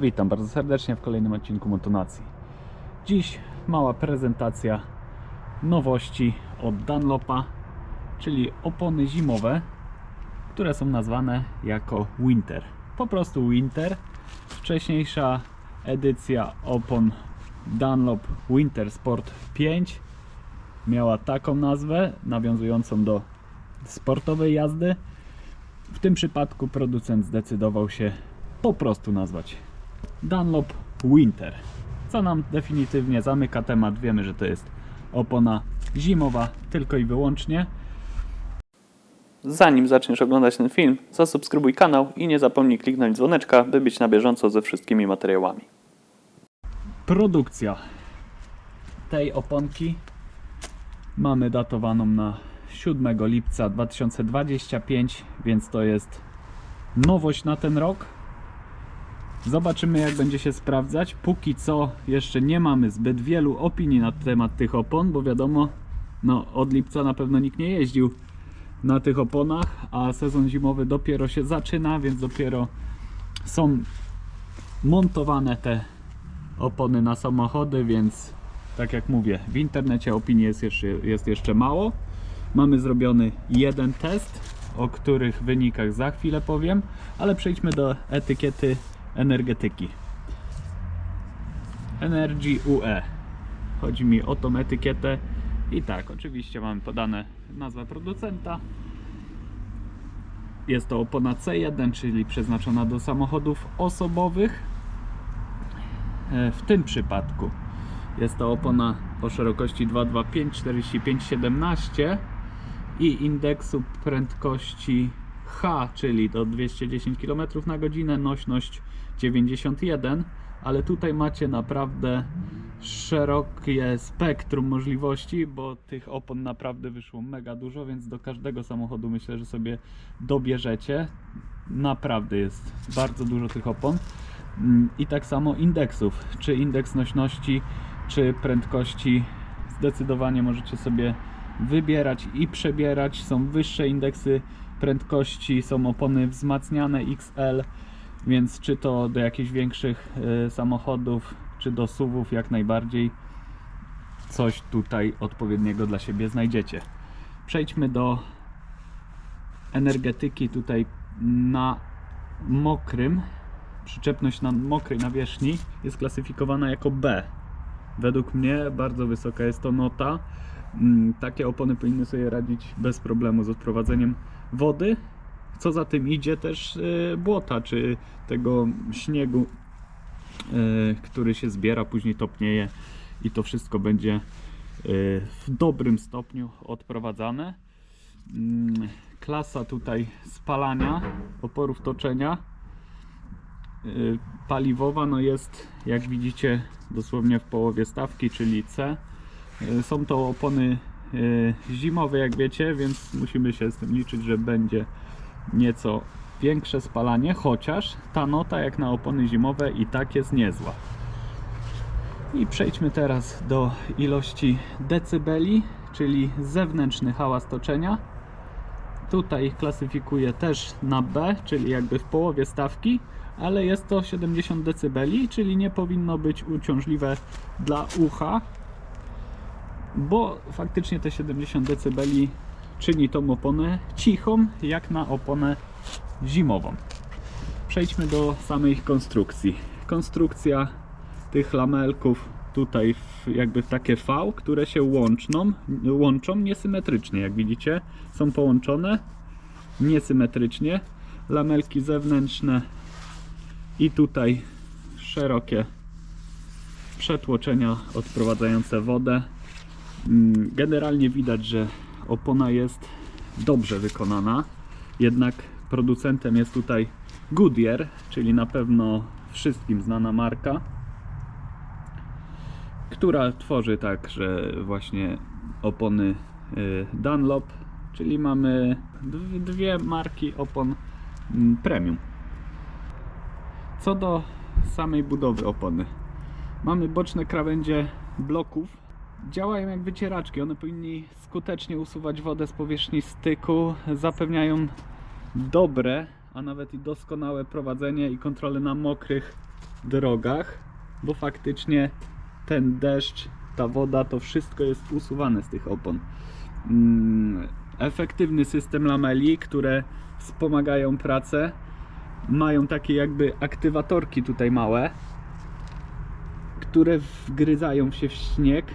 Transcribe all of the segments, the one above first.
Witam bardzo serdecznie w kolejnym odcinku Motonacji. Dziś mała prezentacja nowości od Dunlopa, czyli opony zimowe, które są nazwane jako Winter. Po prostu Winter. Wcześniejsza edycja opon Dunlop Winter Sport 5 miała taką nazwę, nawiązującą do sportowej jazdy. W tym przypadku producent zdecydował się po prostu nazwać Dunlop Winter. Co nam definitywnie zamyka temat. Wiemy, że to jest opona zimowa tylko i wyłącznie. Zanim zaczniesz oglądać ten film, zasubskrybuj kanał i nie zapomnij kliknąć dzwoneczka, by być na bieżąco ze wszystkimi materiałami. Produkcja tej oponki mamy datowaną na 7 lipca 2025, więc to jest nowość na ten rok. Zobaczymy jak będzie się sprawdzać. Póki co jeszcze nie mamy zbyt wielu opinii na temat tych opon, bo wiadomo, no od lipca na pewno nikt nie jeździł na tych oponach, a sezon zimowy dopiero się zaczyna, więc dopiero są montowane te opony na samochody, więc tak jak mówię, w internecie opinii jest jeszcze, jest jeszcze mało. Mamy zrobiony jeden test, o których wynikach za chwilę powiem, ale przejdźmy do etykiety energetyki. Energy UE. Chodzi mi o tą etykietę i tak, oczywiście mamy podane nazwę producenta. Jest to opona C1, czyli przeznaczona do samochodów osobowych. E, W tym przypadku jest to opona o szerokości 225 45 17 i indeksu prędkości H, czyli do 210 km na godzinę, nośność 91, ale tutaj macie naprawdę szerokie spektrum możliwości, bo tych opon naprawdę wyszło mega dużo, więc do każdego samochodu myślę, że sobie dobierzecie. Naprawdę jest bardzo dużo tych opon. Mm, I tak samo indeksów, czy indeks nośności, czy prędkości. Zdecydowanie możecie sobie wybierać i przebierać. Są wyższe indeksy prędkości, są opony wzmacniane XL, więc czy to do jakichś większych y, samochodów, czy do SUVów jak najbardziej coś tutaj odpowiedniego dla siebie znajdziecie. Przejdźmy do energetyki tutaj na mokrym. Przyczepność na mokrej nawierzchni jest klasyfikowana jako B. Według mnie bardzo wysoka jest to nota. Mm, Takie opony powinny sobie radzić bez problemu z odprowadzeniem wody. Co za tym idzie też y, błota, czy tego śniegu, y, który się zbiera, później topnieje i to wszystko będzie y, w dobrym stopniu odprowadzane. Mm, Klasa tutaj spalania oporów toczenia paliwowa no jest jak widzicie dosłownie w połowie stawki, czyli C. Są to opony zimowe jak wiecie, więc musimy się z tym liczyć, że będzie nieco większe spalanie, chociaż ta nota jak na opony zimowe i tak jest niezła. I przejdźmy teraz do ilości decybeli, czyli zewnętrzny hałas toczenia. Tutaj klasyfikuję też na B, czyli jakby w połowie stawki, ale jest to 70 dB, czyli nie powinno być uciążliwe dla ucha, bo faktycznie te 70 dB czyni tą oponę cichą, jak na oponę zimową. Przejdźmy do samej konstrukcji. Konstrukcja tych lamelków tutaj w, jakby w takie V, które się łączną, łączą niesymetrycznie, jak widzicie, są połączone niesymetrycznie. Lamelki zewnętrzne i tutaj szerokie przetłoczenia odprowadzające wodę. Mm, Generalnie widać, że opona jest dobrze wykonana, jednak producentem jest tutaj Goodyear, czyli na pewno wszystkim znana marka, która tworzy także właśnie opony y, Dunlop, czyli mamy dw- dwie marki opon mm, premium. Co do samej budowy opony. Mamy boczne krawędzie bloków. Działają jak wycieraczki. One powinni skutecznie usuwać wodę z powierzchni styku. Zapewniają dobre, a nawet i doskonałe prowadzenie i kontrolę na mokrych drogach, bo faktycznie ten deszcz, ta woda, to wszystko jest usuwane z tych opon. Mm, Efektywny system lameli, które wspomagają pracę, mają takie jakby aktywatorki tutaj małe, które wgryzają się w śnieg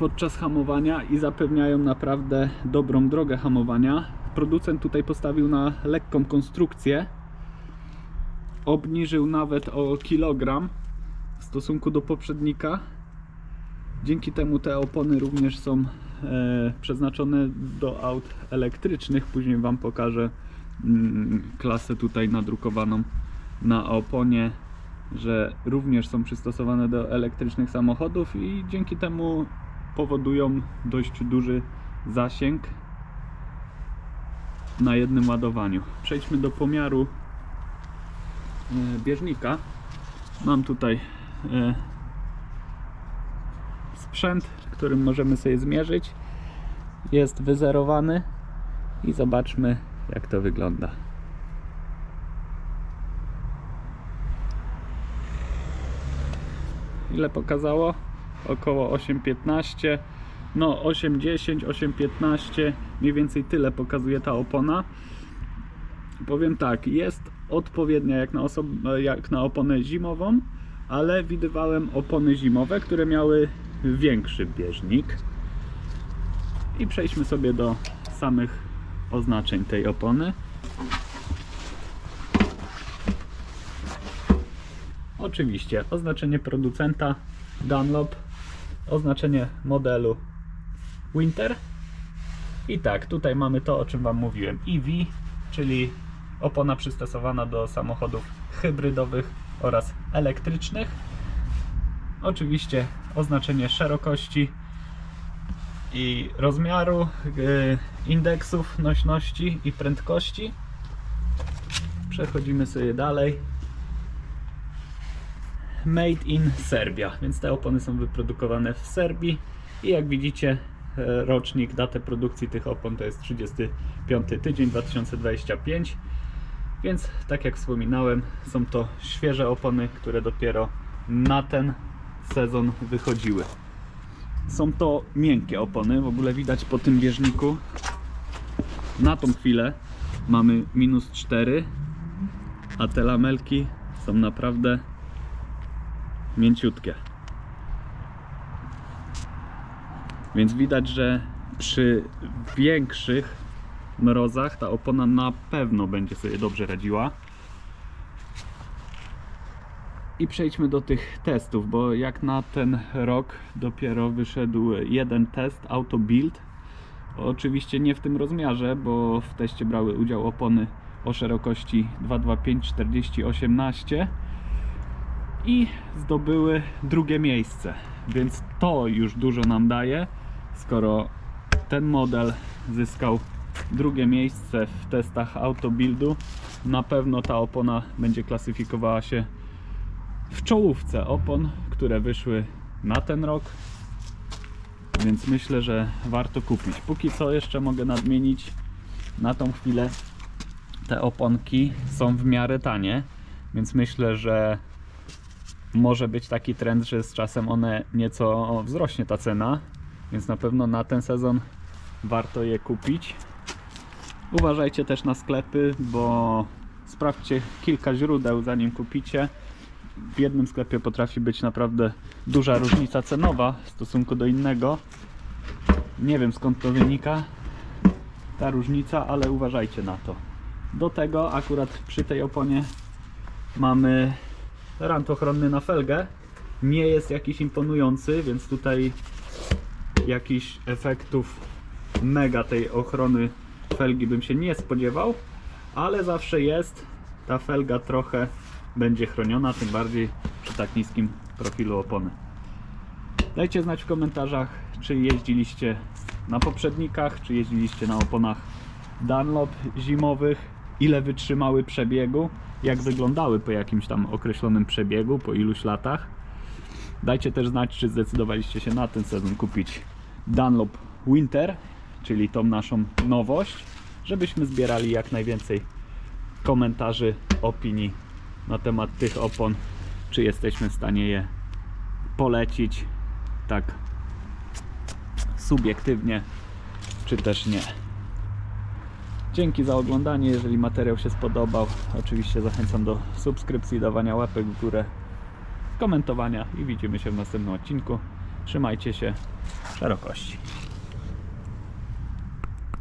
podczas hamowania i zapewniają naprawdę dobrą drogę hamowania. Producent tutaj postawił na lekką konstrukcję. Obniżył nawet o kilogram w stosunku do poprzednika. Dzięki temu te opony również są e, przeznaczone do aut elektrycznych. Później Wam pokażę mm, klasę tutaj nadrukowaną na oponie, że również są przystosowane do elektrycznych samochodów i dzięki temu powodują dość duży zasięg na jednym ładowaniu. Przejdźmy do pomiaru e, bieżnika. Mam tutaj e, sprzęt, którym możemy sobie zmierzyć. Jest wyzerowany i zobaczmy jak to wygląda. Ile pokazało? Około 8,15. No 8,10, 8,15. Mniej więcej tyle pokazuje ta opona. Powiem tak, jest odpowiednia jak na, jak na oponę zimową, ale widywałem opony zimowe, które miały większy bieżnik. I przejdźmy sobie do samych oznaczeń tej opony. Oczywiście oznaczenie producenta Dunlop, oznaczenie modelu Winter. I tak, tutaj mamy to, o czym Wam mówiłem. EV, czyli opona przystosowana do samochodów hybrydowych oraz elektrycznych. Oczywiście oznaczenie szerokości i rozmiaru, yy, indeksów nośności i prędkości. Przechodzimy sobie dalej. Made in Serbia, więc te opony są wyprodukowane w Serbii. I jak widzicie e, rocznik, datę produkcji tych opon to jest 35 tydzień 2025 więc tak jak wspominałem są to świeże opony, które dopiero na ten sezon wychodziły. Są to miękkie opony, w ogóle widać po tym bieżniku. Na tą chwilę mamy minus 4 a te lamelki są naprawdę mięciutkie. Więc widać, że przy większych mrozach ta opona na pewno będzie sobie dobrze radziła. I przejdźmy do tych testów, bo jak na ten rok dopiero wyszedł jeden test Auto Build. Oczywiście nie w tym rozmiarze, bo w teście brały udział opony o szerokości 225 40 18 i zdobyły drugie miejsce. Więc to już dużo nam daje, skoro ten model zyskał drugie miejsce w testach autobuildu. Na pewno ta opona będzie klasyfikowała się w czołówce opon, które wyszły na ten rok. Więc myślę, że warto kupić. Póki co jeszcze mogę nadmienić na tą chwilę te oponki są w miarę tanie, więc myślę, że może być taki trend, że z czasem one nieco wzrośnie ta cena, więc na pewno na ten sezon warto je kupić. Uważajcie też na sklepy, bo sprawdźcie kilka źródeł zanim kupicie. W jednym sklepie potrafi być naprawdę duża różnica cenowa w stosunku do innego. Nie wiem skąd to wynika ta różnica, ale uważajcie na to. Do tego akurat przy tej oponie mamy rant ochronny na felgę. Nie jest jakiś imponujący, więc tutaj jakichś efektów mega tej ochrony felgi bym się nie spodziewał, ale zawsze jest. Ta felga trochę będzie chroniona, tym bardziej przy tak niskim profilu opony. Dajcie znać w komentarzach, czy jeździliście na poprzednikach, czy jeździliście na oponach Dunlop zimowych, ile wytrzymały przebiegu, jak wyglądały po jakimś tam określonym przebiegu, po iluś latach. Dajcie też znać, czy zdecydowaliście się na ten sezon kupić Dunlop Winter, czyli tą naszą nowość, żebyśmy zbierali jak najwięcej komentarzy, opinii na temat tych opon czy jesteśmy w stanie je polecić tak subiektywnie, czy też nie. Dzięki za oglądanie. Jeżeli materiał się spodobał, oczywiście zachęcam do subskrypcji, dawania łapek w górę, komentowania i widzimy się w następnym odcinku. Trzymajcie się szerokości.